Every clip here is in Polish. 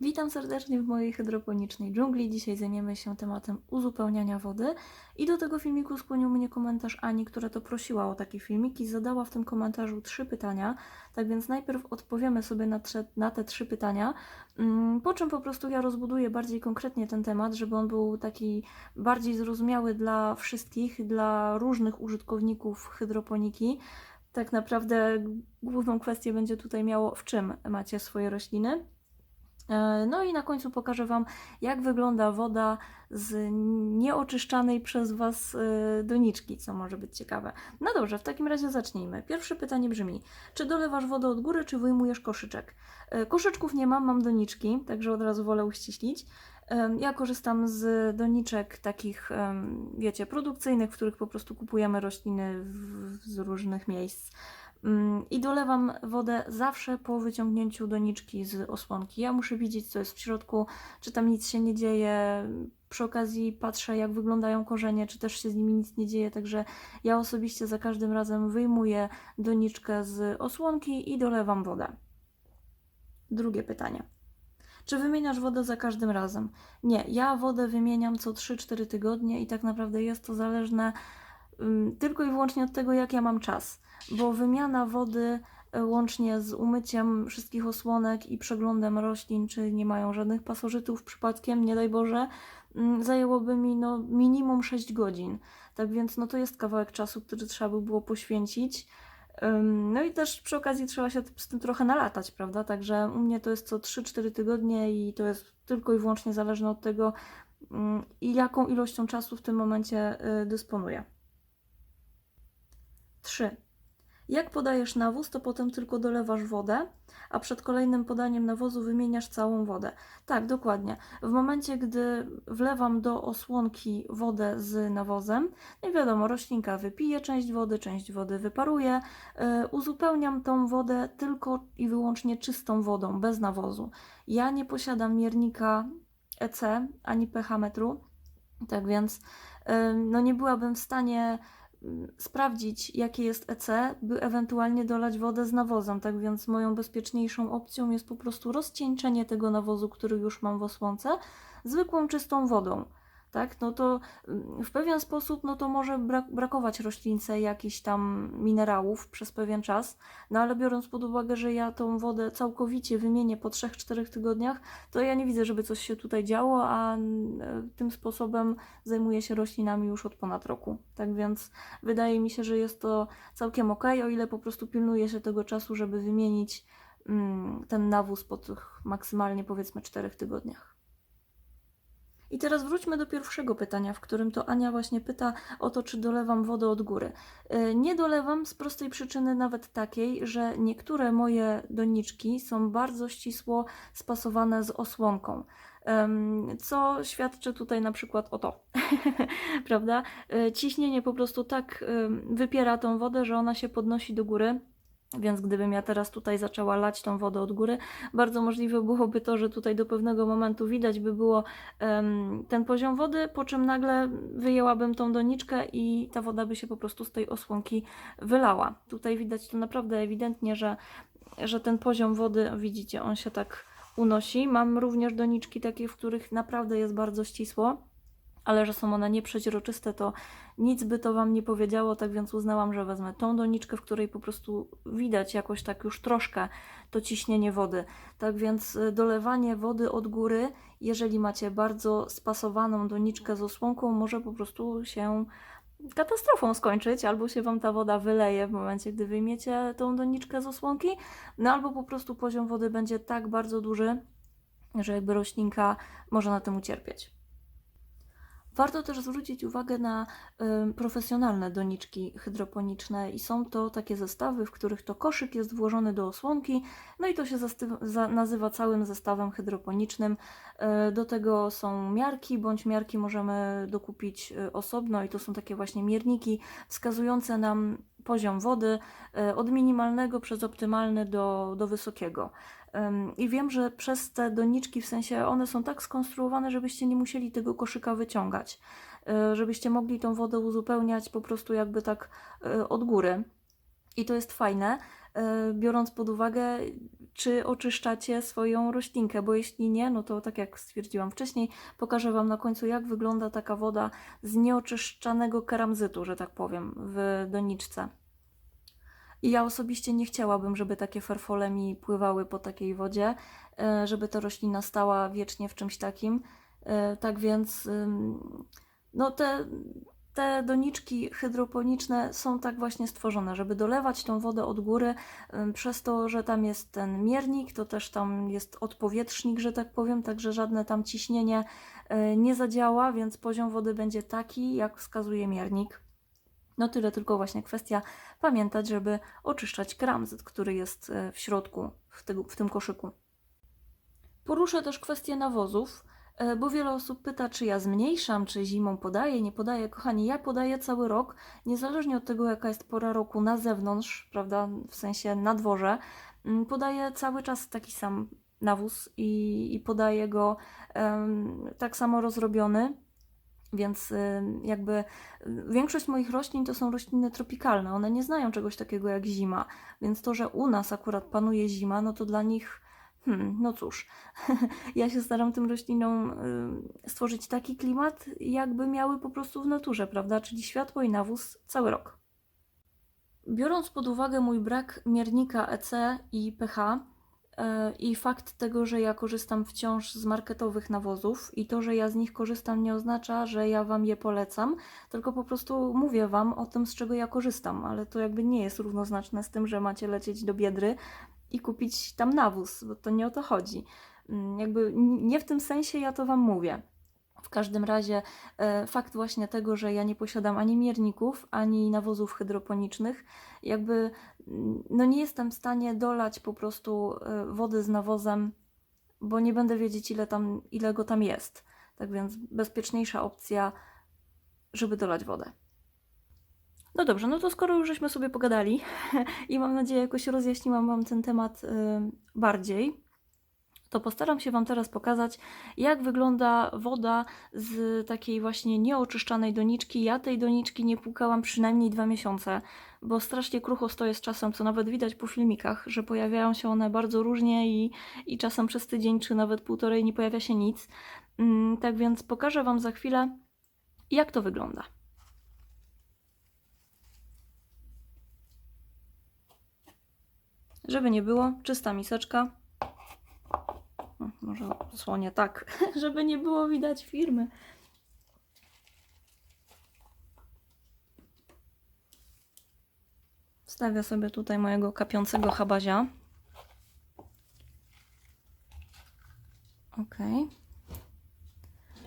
Witam serdecznie w mojej hydroponicznej dżungli. Dzisiaj zajmiemy się tematem uzupełniania wody. I do tego filmiku skłonił mnie komentarz Ani, która to prosiła o taki filmik i zadała w tym komentarzu trzy pytania. Tak więc najpierw odpowiemy sobie na, trze- na te trzy pytania, mm, po czym po prostu ja rozbuduję bardziej konkretnie ten temat, żeby on był taki bardziej zrozumiały dla wszystkich, dla różnych użytkowników hydroponiki. Tak naprawdę główną kwestię będzie tutaj miało, w czym macie swoje rośliny. E, No i na końcu pokażę Wam, jak wygląda woda z nieoczyszczanej przez Was e, doniczki, co może być ciekawe. No dobrze, w takim razie zacznijmy. Pierwsze pytanie brzmi, czy dolewasz wodę od góry, czy wyjmujesz koszyczek? E, Koszyczków nie mam, mam doniczki, także od razu wolę uściślić. Ja korzystam z doniczek takich, wiecie, produkcyjnych, w których po prostu kupujemy rośliny w- z różnych miejsc. Mm, I dolewam wodę zawsze po wyciągnięciu doniczki z osłonki. Ja muszę widzieć, co jest w środku, czy tam nic się nie dzieje. Przy okazji patrzę, jak wyglądają korzenie, czy też się z nimi nic nie dzieje. Także ja osobiście za każdym razem wyjmuję doniczkę z osłonki i dolewam wodę. Drugie pytanie. Czy wymieniasz wodę za każdym razem? Nie, ja wodę wymieniam co 3-4 tygodnie i tak naprawdę jest to zależne tylko i wyłącznie od tego, jak ja mam czas bo wymiana wody e, łącznie z umyciem wszystkich osłonek i przeglądem roślin, czy nie mają żadnych pasożytów przypadkiem, nie daj Boże, mm, zajęłoby mi no, minimum 6 godzin. Tak więc no, to jest kawałek czasu, który trzeba by było poświęcić. No i też przy okazji trzeba się z tym trochę nalatać, prawda? Także u mnie to jest co 3-4 tygodnie i to jest tylko i wyłącznie zależne od tego, i jaką ilością czasu w tym momencie y, dysponuję. 3. Jak podajesz nawóz, to potem tylko dolewasz wodę, a przed kolejnym podaniem nawozu wymieniasz całą wodę. Tak, dokładnie. W momencie, gdy wlewam do osłonki wodę z nawozem, no i wiadomo, roślinka wypije część wody, część wody wyparuje, yy, uzupełniam tą wodę tylko i wyłącznie czystą wodą, bez nawozu. Ja nie posiadam miernika EC ani pH metru, tak więc yy, no nie byłabym w stanie sprawdzić, jakie jest EC, by ewentualnie dolać wodę z nawozem. Tak więc moją bezpieczniejszą opcją jest po prostu rozcieńczenie tego nawozu, który już mam w osłonce, zwykłą czystą wodą. Tak, no to mm, w pewien sposób no to może brak, brakować roślince jakichś tam minerałów przez pewien czas, no ale biorąc pod uwagę, że ja tą wodę całkowicie wymienię po 3-4 tygodniach, to ja nie widzę, żeby coś się tutaj działo, a mm, tym sposobem zajmuję się roślinami już od ponad roku. Tak więc wydaje mi się, że jest to całkiem ok, o ile po prostu pilnuje się tego czasu, żeby wymienić mm, ten nawóz po tych maksymalnie powiedzmy 4 tygodniach. I teraz wróćmy do pierwszego pytania, w którym to Ania właśnie pyta o to, czy dolewam wodę od góry. Yy, Nie dolewam z prostej przyczyny nawet takiej, że niektóre moje doniczki są bardzo ścisło spasowane z osłonką. Co świadczy tutaj na przykład o to, prawda? Y, Ciśnienie po prostu tak wypiera tą wodę, że ona się podnosi do góry. Więc gdybym ja teraz tutaj zaczęła lać tą wodę od góry, bardzo możliwe byłoby to, że tutaj do pewnego momentu widać by było em, ten poziom wody, po czym nagle wyjęłabym tą doniczkę i ta woda by się po prostu z tej osłonki wylała. Tutaj widać to naprawdę ewidentnie, że, że ten poziom wody, widzicie, on się tak unosi. Mam również doniczki takie, w których naprawdę jest bardzo ścisło ale że są one nieprzeźroczyste, to nic by to Wam nie powiedziało, tak więc uznałam, że wezmę tą doniczkę, w której po prostu widać jakoś tak już troszkę to ciśnienie wody. Tak więc y, dolewanie wody od góry, jeżeli macie bardzo spasowaną doniczkę z osłonką, może po prostu się katastrofą skończyć, albo się Wam ta woda wyleje w momencie, gdy wyjmiecie tą doniczkę z osłonki, no albo po prostu poziom wody będzie tak bardzo duży, że jakby roślinka może na tym ucierpieć. Warto też zwrócić uwagę na profesjonalne doniczki hydroponiczne i są to takie zestawy, w których to koszyk jest włożony do osłonki, no i to się nazywa całym zestawem hydroponicznym. Y, do tego są miarki, bądź miarki możemy dokupić y, osobno i to są takie właśnie mierniki wskazujące nam poziom wody y, od minimalnego przez optymalny do, do wysokiego. I wiem, że przez te doniczki, w sensie one są tak skonstruowane, żebyście nie musieli tego koszyka wyciągać, żebyście mogli tą wodę uzupełniać po prostu jakby tak od góry. I to jest fajne. E, biorąc pod uwagę, czy oczyszczacie swoją roślinkę, bo jeśli nie, no to tak jak stwierdziłam wcześniej, pokażę Wam na końcu, jak wygląda taka woda z nieoczyszczanego keramzytu, że tak powiem, w doniczce. I ja osobiście nie chciałabym, żeby takie farfole mi pływały po takiej wodzie, e, żeby ta roślina stała wiecznie w czymś takim. E, Tak więc, no te, te doniczki hydroponiczne są tak właśnie stworzone, żeby dolewać tą wodę od góry, przez to, że tam jest ten miernik, to też tam jest odpowietrznik, że tak powiem, także żadne tam ciśnienie e, nie zadziała, więc poziom wody będzie taki, jak wskazuje miernik. No tyle tylko właśnie kwestia pamiętać, żeby oczyszczać kramzyt, który jest e, w środku, w, w tym koszyku. Poruszę też kwestię nawozów, bo wiele osób pyta, czy ja zmniejszam, czy zimą podaję, nie podaję. Kochani, ja podaję cały rok, niezależnie od tego, jaka jest pora roku na zewnątrz, prawda, w sensie na dworze, mm, podaję cały czas taki sam nawóz i, i podaję go em, tak samo rozrobiony. Więc ym, jakby y, większość moich roślin to są rośliny tropikalne. One nie znają czegoś takiego jak zima. Więc to, że u nas akurat panuje zima, no to dla nich, hmm, no cóż, ja się staram tym roślinom y, stworzyć taki klimat, jakby miały po prostu w naturze, prawda? Czyli światło i nawóz cały rok. Biorąc pod uwagę mój brak miernika EC i pH, E, I fakt tego, że ja korzystam wciąż z marketowych nawozów i to, że ja z nich korzystam, nie oznacza, że ja Wam je polecam, tylko po prostu mówię Wam o tym, z czego ja korzystam, ale to jakby nie jest równoznaczne z tym, że macie lecieć do biedry i kupić tam nawóz, bo to nie o to chodzi. Mm, Jakby nie w tym sensie ja to Wam mówię. W każdym razie e, fakt właśnie tego, że ja nie posiadam ani mierników, ani nawozów hydroponicznych, jakby mm, no nie jestem w stanie dolać po prostu e, wody z nawozem, bo nie będę wiedzieć ile tam, ile go tam jest. Tak więc bezpieczniejsza opcja, żeby dolać wodę. No dobrze, no to skoro już żeśmy sobie pogadali i mam nadzieję jakoś rozjaśniłam Wam ten temat y, bardziej, to postaram się Wam teraz pokazać, jak wygląda woda z takiej właśnie nieoczyszczanej doniczki. Ja tej doniczki nie płukałam przynajmniej dwa miesiące, bo strasznie krucho stoję z czasem, co nawet widać po filmikach, że pojawiają się one bardzo różnie i, i czasem przez tydzień czy nawet półtorej nie pojawia się nic. Mm, Tak więc pokażę Wam za chwilę, jak to wygląda. Żeby nie było, czysta miseczka. Może słonie tak, żeby nie było widać firmy. Wstawię sobie tutaj mojego kapiącego habazia. Ok.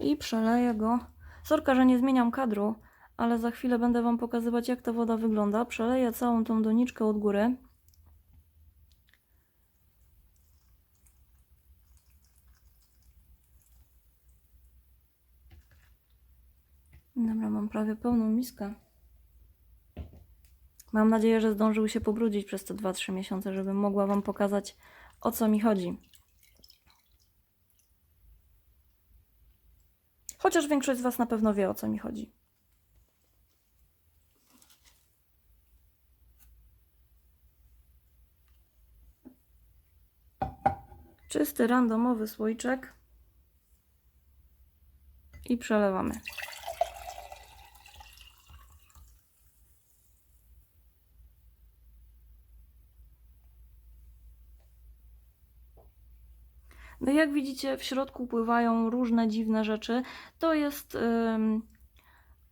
I przeleję go. Sorka, że nie zmieniam kadru, ale za chwilę będę Wam pokazywać, jak ta woda wygląda. Przeleję całą tą doniczkę od góry. Dobra, mam prawie pełną miskę. Mam nadzieję, że zdążył się pobrudzić przez te 2-3 miesiące, żebym mogła Wam pokazać, o co mi chodzi. Chociaż większość z Was na pewno wie, o co mi chodzi. Czysty, randomowy słoiczek. I przelewamy. No jak widzicie, w środku pływają różne dziwne rzeczy. To jest ym,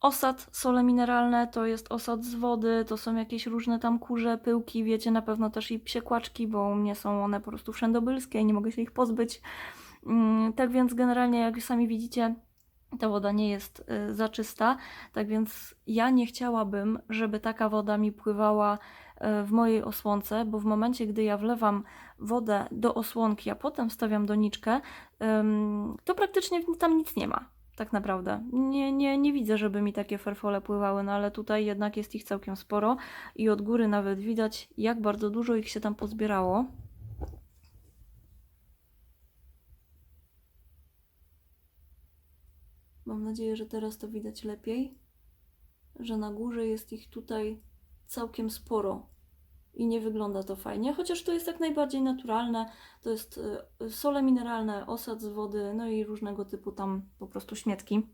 osad, sole mineralne, to jest osad z wody, to są jakieś różne tam kurze, pyłki, wiecie na pewno też i psie kłaczki, bo u mnie są one po prostu wszędobylskie i nie mogę się ich pozbyć. Ym, tak więc generalnie, jak sami widzicie, ta woda nie jest y, za czysta, tak więc ja nie chciałabym, żeby taka woda mi pływała y, w mojej osłonce, bo w momencie, gdy ja wlewam wodę do osłonki, a potem wstawiam doniczkę, to praktycznie tam nic nie ma. Tak naprawdę. Nie, nie, nie widzę, żeby mi takie farfole pływały, no ale tutaj jednak jest ich całkiem sporo i od góry nawet widać, jak bardzo dużo ich się tam pozbierało. Mam nadzieję, że teraz to widać lepiej, że na górze jest ich tutaj całkiem sporo. I nie wygląda to fajnie, chociaż to jest jak najbardziej naturalne. To jest y, sole mineralne, osad z wody, no i różnego typu tam po prostu śmietki,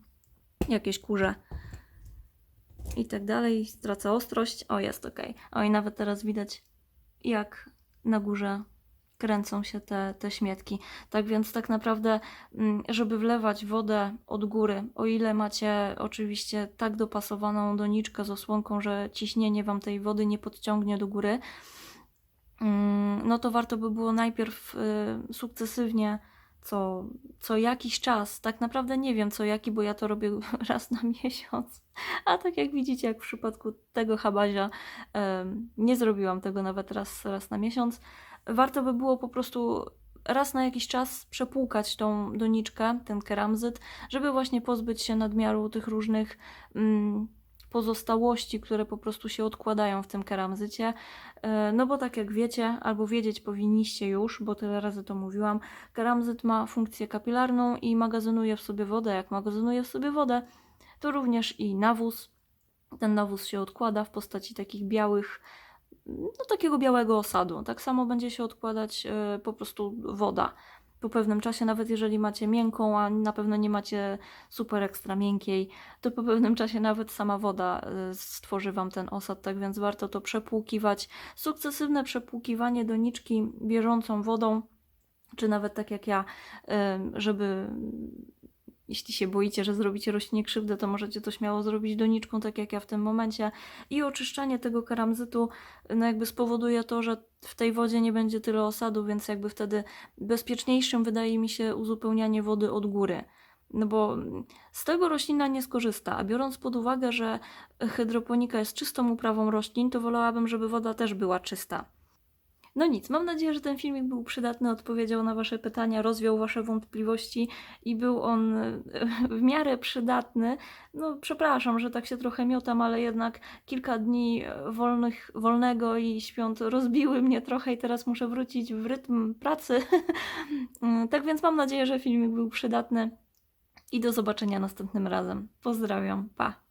jakieś kurze i tak dalej. Straca ostrość. O, jest ok. O, i nawet teraz widać, jak na górze kręcą się te, te śmietki. Tak więc tak naprawdę, mm, żeby wlewać wodę od góry, o ile macie oczywiście tak dopasowaną doniczkę z osłonką, że ciśnienie wam tej wody nie podciągnie do góry, mm, no to warto by było najpierw y, sukcesywnie co, co jakiś czas, tak naprawdę nie wiem co jaki, bo ja to robię raz na miesiąc, a tak jak widzicie, jak w przypadku tego habazia, nie zrobiłam tego nawet raz, raz na miesiąc, warto by było po prostu raz na jakiś czas przepłukać tą doniczkę, ten keramzyt, żeby właśnie pozbyć się nadmiaru tych różnych mm, pozostałości, które po prostu się odkładają w tym keramzycie. E, No bo tak jak wiecie, albo wiedzieć powinniście już, bo tyle razy to mówiłam, keramzyt ma funkcję kapilarną i magazynuje w sobie wodę. Jak magazynuje w sobie wodę, to również i nawóz. Ten nawóz się odkłada w postaci takich białych, no takiego białego osadu. Tak samo będzie się odkładać e, po prostu woda po pewnym czasie, nawet jeżeli macie miękką, a na pewno nie macie super ekstra miękkiej, to po pewnym czasie nawet sama woda e, stworzy Wam ten osad, tak więc warto to przepłukiwać. Sukcesywne przepłukiwanie doniczki bieżącą wodą, czy nawet tak jak ja, em, żeby jeśli się boicie, że zrobicie roślinie krzywdę, to możecie to śmiało zrobić doniczką, tak jak ja w tym momencie. I oczyszczanie tego keramzytu no jakby spowoduje to, że w tej wodzie nie będzie tyle osadu, więc jakby wtedy bezpieczniejszym wydaje mi się uzupełnianie wody od góry. No bo z tego roślina nie skorzysta, a biorąc pod uwagę, że hydroponika jest czystą uprawą roślin, to wolałabym, żeby woda też była czysta. No nic, mam nadzieję, że ten filmik był przydatny, odpowiedział na Wasze pytania, rozwiał Wasze wątpliwości i był on e, w miarę przydatny. No, przepraszam, że tak się trochę miotam, ale jednak kilka dni wolnych, wolnego i świąt rozbiły mnie trochę i teraz muszę wrócić w rytm pracy. tak więc mam nadzieję, że filmik był przydatny i do zobaczenia następnym razem. Pozdrawiam, pa!